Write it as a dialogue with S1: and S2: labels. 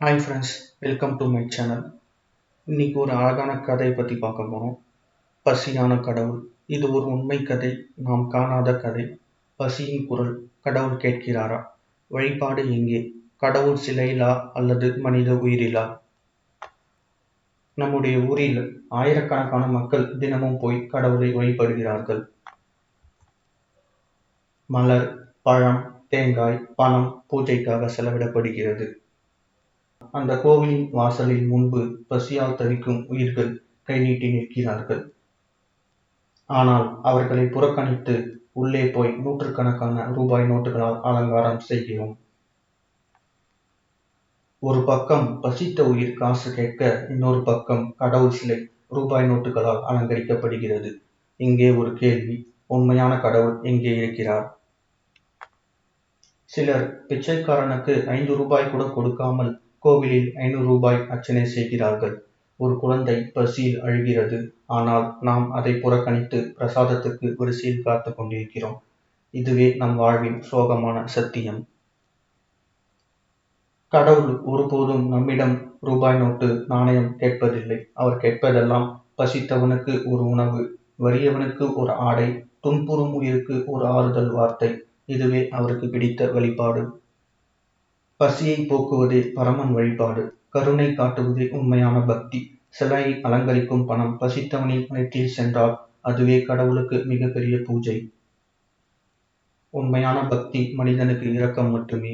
S1: Hi friends welcome to my channel இன்னைக்கு ஒரு அழகான கதை பற்றி பார்க்க போகிறோம் பசியான கடவுள். இது ஒரு உண்மை கதை. நாம் காணாத கதை. பசியின் குரல். கடவுள் கேட்கிறாரா? வழிபாடு எங்கே? கடவுள் சிலையிலா அல்லது மனித உயிரிலா? நம்முடைய ஊரில் ஆயிரக்கணக்கான மக்கள் தினமும் போய் கடவுளை வழிபடுகிறார்கள். மலர் பழம் தேங்காய் பணம் பூஜைக்காக செலவிடப்படுகிறது. அந்த கோவிலின் வாசலில் முன்பு பசியால் தவிக்கும் உயிர்கள் கை நீட்டி நிற்கிறார்கள். ஆனால் அவர்களை புறக்கணித்து உள்ளே போய் நூற்றுக்கணக்கான ரூபாய் நோட்டுகளால் அலங்காரம் செய்கிறோம். ஒரு பக்கம் பசித்த உயிர் காசு கேட்க இன்னொரு பக்கம் கடவுள் சிலை ரூபாய் நோட்டுகளால் அலங்கரிக்கப்படுகிறது. இங்கே ஒரு கேள்வி உண்மையான கடவுள் எங்கே இருக்கிறார்? சிலர் பிச்சைக்காரனுக்கு ஐந்து ரூபாய் கூட கொடுக்காமல் கோவிலில் ஐநூறு ரூபாய் அர்ச்சனை செய்கிறார்கள். ஒரு குழந்தை பசியில் அழுகிறது. ஆனால் நாம் அதை புறக்கணித்து பிரசாதத்துக்கு வரிசையில் காத்து கொண்டிருக்கிறோம். இதுவே நம் வாழ்வின் சோகமான சத்தியம். கடவுள் ஒருபோதும் நம்மிடம் ரூபாய் நோட்டு நாணயம் கேட்பதில்லை. அவர் கேட்பதெல்லாம் பசித்தவனுக்கு ஒரு உணவு வறியவனுக்கு ஒரு ஆடை துன்புறும் உயிருக்கு ஒரு ஆறுதல் வார்த்தை. இதுவே அவருக்கு பிடித்த வழிபாடு. பசியை போக்குவதே பரமன் வழிபாடு. கருணை காட்டுவதே உண்மையான பக்தி. சிலையை அலங்கரிக்கும் பணம் பசித்தவனின் வயிற்றில் சென்றால் அதுவே கடவுளுக்கு மிகப்பெரிய பூஜை. உண்மையான பக்தி மனிதனுக்கு இரக்கம் மட்டுமே.